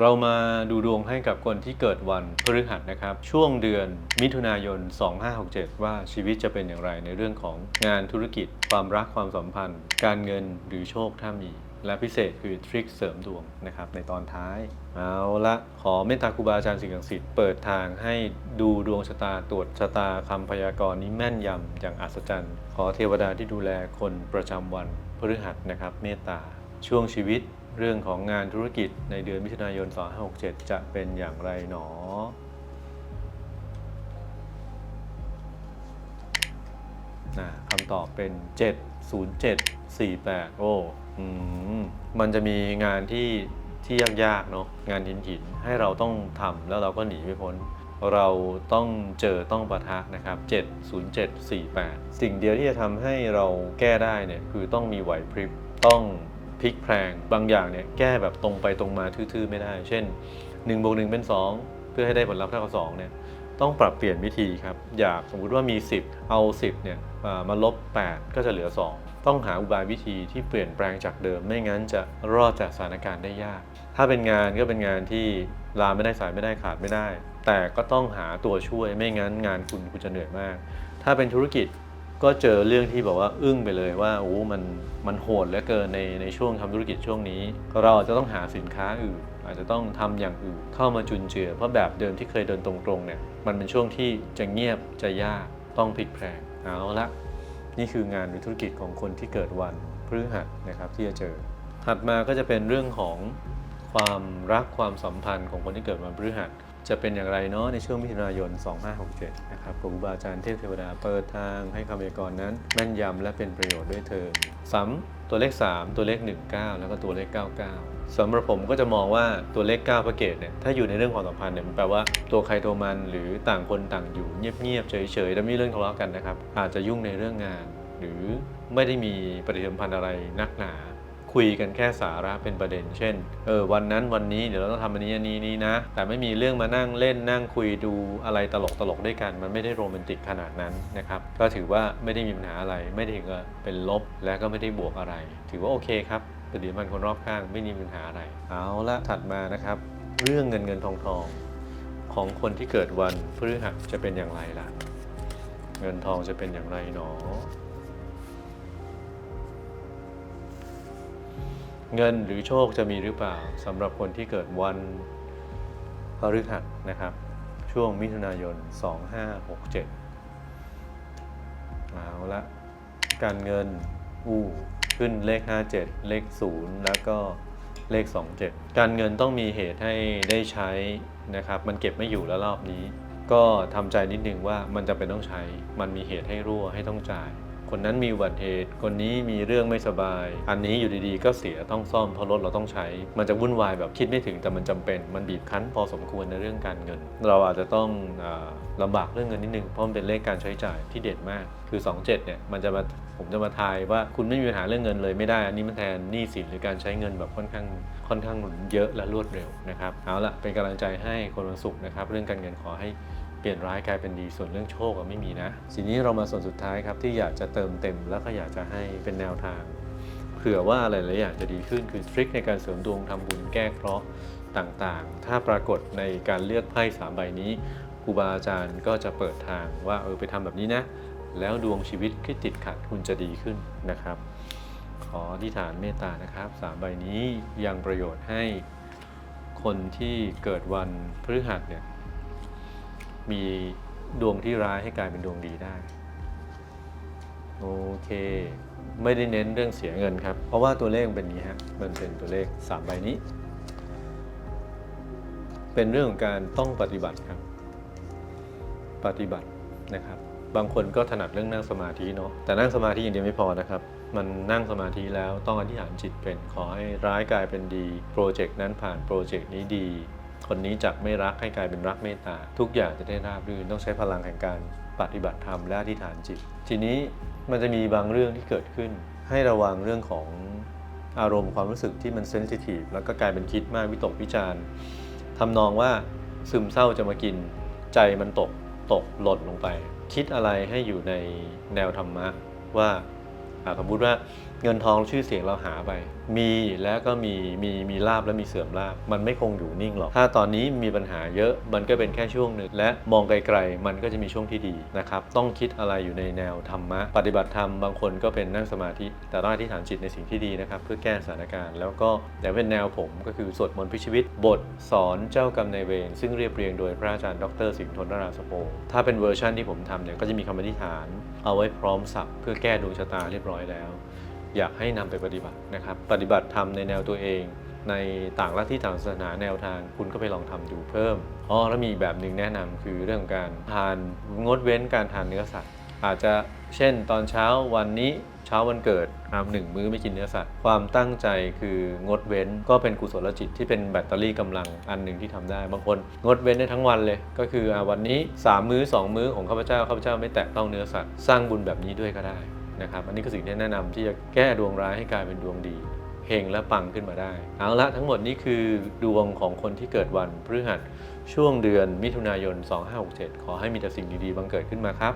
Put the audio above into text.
เรามาดูดวงให้กับคนที่เกิดวันพฤหัสนะครับ ช่วงเดือนมิถุนายน 2567 ว่าชีวิตจะเป็นอย่างไรในเรื่องของงานธุรกิจ ความรักความสัมพันธ์ การเงินหรือโชคถ้ามี และพิเศษคือทริคเสริมดวงนะครับในตอนท้าย เอาละขอเมตตาครูบาอาจารย์สิ่งศักดิ์สิทธิ์เปิดทางให้ดูดวงชะตาตรวจชะตาคำพยากรณ์นี้แม่นยำอย่างอัศจรรย์ ขอเทวดาที่ดูแลคนประจำวันพฤหัสนะครับเมตตาช่วงชีวิต เรื่องของงานธุรกิจในเดือนมิถุนายน 2567 จะเป็นอย่างไรหนอ นะคำตอบเป็น 70748 โอ้อืมมันจะมีงานที่ที่ยากๆเนาะ งานหินหินให้เราต้องทำแล้วเราก็หนีไม่พ้น เราต้องเจอต้องประทะนะครับ 70748 สิ่งเดียวที่จะทำให้เราแก้ได้เนี่ย คือต้องมีไหวพริบ ต้อง พลิกแพลงบางอย่างเนี่ยแก้แบบตรงไปตรงมาทื่อๆไม่ได้ เช่น1บวก1เป็น 2 เพื่อให้ได้ผลลัพธ์เท่ากับ2เนี่ยต้องปรับเปลี่ยนวิธีครับ อยากสมมุติว่ามี 10 เอา 10เนี่ยมาลบ 8 ก็จะเหลือ 2 ต้องหาอุบายวิธีที่เปลี่ยนแปลงจากเดิม ไม่งั้นจะรอดจากสถานการณ์ได้ยาก ถ้าเป็นงานก็เป็นงานที่ลาไม่ได้สายไม่ได้ขาดไม่ได้ แต่ก็ต้องหาตัวช่วยไม่งั้นงานคุณคุณจะเหนื่อยมาก ถ้าเป็นธุรกิจ ก็เจอเรื่องที่แบบว่าอึ้งไปเลยว่าโอ้มันมันโหดเหลือเกินในในช่วงทำธุรกิจช่วงนี้ เราจะต้องหาสินค้าอื่น อาจจะต้องทำอย่างอื่นเข้ามาจุนเจือ เพราะแบบเดิมที่เคยเดินตรงๆเนี่ยมันเป็นช่วงที่จะเงียบจะยากต้องพลิกแพลงเอาละนี่คืองานหรือธุรกิจของคนที่เกิดวันพฤหัสนะครับที่จะเจอ ถัดมาก็จะเป็นเรื่องของความรักความสัมพันธ์ของคนที่เกิดวันพฤหัส จะเป็นอย่างไรเนาะในช่วงมิถุนายน 2567 นะครับครูบาอาจารย์เทพเทวดาเปิดทางให้คำพยากรณ์นั้น แม่นยำและเป็นประโยชน์ด้วยเถิดซ้ำตัวเลข 3 ตัวเลข 19 แล้วก็ตัวเลข 99สำหรับผมก็จะมองว่าตัวเลข9พระเกตเนี่ยถ้าอยู่ในเรื่องความสัมพันธ์เนี่ยมันแปลว่าตัวใครตัวมันหรือต่างคนต่างอยู่เงียบๆเฉยๆแล้วไม่มีเรื่องทะเลาะกันนะครับอาจจะยุ่งในเรื่องงาน หรือไม่ได้มีปฏิสัมพันธ์อะไรนักหนา คุยกันแค่สาระเป็นประเด็น เช่น เออวันนั้นวันนี้เดี๋ยวเราต้องทำอันนี้อันนี้นี้นะ แต่ไม่มีเรื่องมานั่งเล่นนั่งคุยดูอะไรตลกตลกด้วยกัน มันไม่ได้โรแมนติกขนาดนั้นนะครับ ก็ถือว่าไม่ได้มีปัญหาอะไร ไม่ได้ถึงกับเป็นลบและก็ไม่ได้บวกอะไร ถือว่าโอเคครับปฏิมันคนรอบข้างไม่มีปัญหาอะไร เอาละถัดมานะครับ เรื่องเงินเงินทองทองของคนที่เกิดวันพฤหัสจะเป็นอย่างไรล่ะ เงินทองจะเป็นอย่างไรหนอ เงินหรือโชคจะมีหรือเปล่าสำหรับคนที่เกิดวันพฤหัสนะครับ ช่วงมิถุนายน 2567เอาละการเงินอู้ขึ้นเลข 57 เลข 0 แล้วก็เลข 27 การเงินต้องมีเหตุให้ได้ใช้นะครับ มันเก็บไม่อยู่แล้วรอบนี้ ก็ทำใจนิดนึงว่ามันจะเป็นต้องใช้ มันมีเหตุให้รั่วให้ต้องจ่าย คนนั้นมีอุบัติเหตุ คนนี้มีเรื่องไม่สบาย อันนี้อยู่ดีๆ ก็เสียต้องซ่อมเพราะรถเราต้องใช้ มันจะวุ่นวายแบบคิดไม่ถึงแต่มันจำเป็น มันบีบคั้นพอสมควรในเรื่องการเงิน เราอาจจะต้องอลำบากเรื่องเงินนิดนึงเพราะมันเป็นเลขการใช้จ่ายที่เด็ดมาก คือ 27เนี่ยมันจะมาผมจะมาทายว่าคุณไม่มีปัญหาเรื่องเงินเลยไม่ได้อันนี้มันแทนหนี้สินหรือการใช้เงินแบบค่อนข้างค่อนข้างเยอะและรวดเร็วนะครับเอาละเป็นกำลังใจให้คนวันศุกร์นะครับเรื่องการเงินขอให้ เปลี่ยนร้ายกลายเป็นดีส่วนเรื่องโชคอะไม่มีนะทีนี้เรามาส่วนสุดท้ายครับที่อยากจะเติมเต็มแล้วก็อยากจะให้เป็นแนวทางเผื่อว่าอะไรหลายอย่างจะดีขึ้นคือทริคในการเสริมดวงทำบุญแก้เคราะห์ต่างๆ ถ้าปรากฏในการเลือกไพ่สามใบนี้ครูบาอาจารย์ก็จะเปิดทางว่าเออไปทำแบบนี้นะ แล้วดวงชีวิตที่ติดขัดคุณจะดีขึ้นนะครับ ขอที่ฐานเมตตานะครับสามใบนี้ยังประโยชน์ให้คนที่เกิดวันพฤหัสเนี่ย มีดวงที่ร้ายให้กลายเป็นดวงดีได้ โอเค ไม่ได้เน้นเรื่องเสียเงินครับ เพราะว่าตัวเลขมันเป็นนี้ฮะมันเป็นตัวเลข3ใบนี้ เป็นเรื่องของการต้องปฏิบัติครับ ปฏิบัตินะครับ บางคนก็ถนัดเรื่องนั่งสมาธิเนาะแต่นั่งสมาธิอย่างเดียวไม่พอนะครับ มันนั่งสมาธิแล้วต้องอธิษฐานจิตเป็นขอให้ร้ายกลายเป็นดี โปรเจกต์นั้นผ่านโปรเจกต์นี้ดี คนนี้จากไม่รักให้กลายเป็นรักเมตตา ทุกอย่างจะได้ราบรื่นต้องใช้พลังแห่งการปฏิบัติธรรมและอธิษฐานจิต ทีนี้มันจะมีบางเรื่องที่เกิดขึ้น ให้ระวังเรื่องของอารมณ์ความรู้สึกที่มันเซนซิทีฟแล้วก็กลายเป็นคิดมากวิตกวิจารณ์ทำนองว่าซึมเศร้าจะมากินใจมันตกตกหล่นลงไป คิดอะไรให้อยู่ในแนวธรรมะว่าอาสมมติว่าเงินทองชื่อเสียงเราหาไป มีแล้วก็มีมีมีลาบและมีเสื่อมลาบมันไม่คงอยู่นิ่งหรอก ถ้าตอนนี้มีปัญหาเยอะมันก็เป็นแค่ช่วงหนึ่งและมองไกลๆ มันก็จะมีช่วงที่ดีนะครับ ต้องคิดอะไรอยู่ในแนวธรรมะ ปฏิบัติธรรมบางคนก็เป็นนั่งสมาธิ แต่ต้องอธิษฐานจิตในสิ่งที่ดีนะครับ เพื่อแก้สถานการณ์ แล้วก็แต่เป็นแนวผมก็คือสวดมนต์พิชีวิต บทสอนเจ้ากรรมนายเวรซึ่งเรียบเรียงโดยพระอาจารย์ดร สิงห์ทนนราสโปถ้าเป็นเวอร์ชันที่ผมทำเนี่ยก็จะมีคำอธิษฐาน เอาไว้พร้อมสับเพื่อแก้ดวงชะตาเรียบร้อยแล้ว อยากให้นำไปปฏิบัตินะครับ ปฏิบัติธรรมในแนวตัวเอง ในต่างลัทธิต่างศาสนาแนวทาง คุณก็ไปลองทำดูเพิ่มอ๋อแล้วมีอีกแบบหนึ่งแนะนำคือเรื่องของการทานงดเว้นการทานเนื้อสัตว์ อาจจะเช่นตอนเช้าวันนี้เช้าวันเกิดอาหนึ่งมื้อไม่กินเนื้อสัตว์ ความตั้งใจคืองดเว้นก็เป็นกุศลจิตที่เป็นแบตเตอรี่กำลังอันหนึ่งที่ทำได้ บางคนงดเว้นได้ทั้งวันเลย ก็คืออวันนี้ 3 มื้อ 2 มื้อของข้าพเจ้าข้าพเจ้าไม่แตะต้องเนื้อสัตว์ สร้างบุญแบบนี้ด้วยก็ได้ นะครับอันนี้คือสิ่งที่แนะนำที่จะแก้ดวงร้ายให้กลายเป็นดวงดีเฮงและปังขึ้นมาได้ เอาละทั้งหมดนี้คือดวงของคนที่เกิดวันพฤหัสช่วงเดือนมิถุนายน 2567 ขอให้มีแต่สิ่งดีๆ บังเกิดขึ้นมาครับ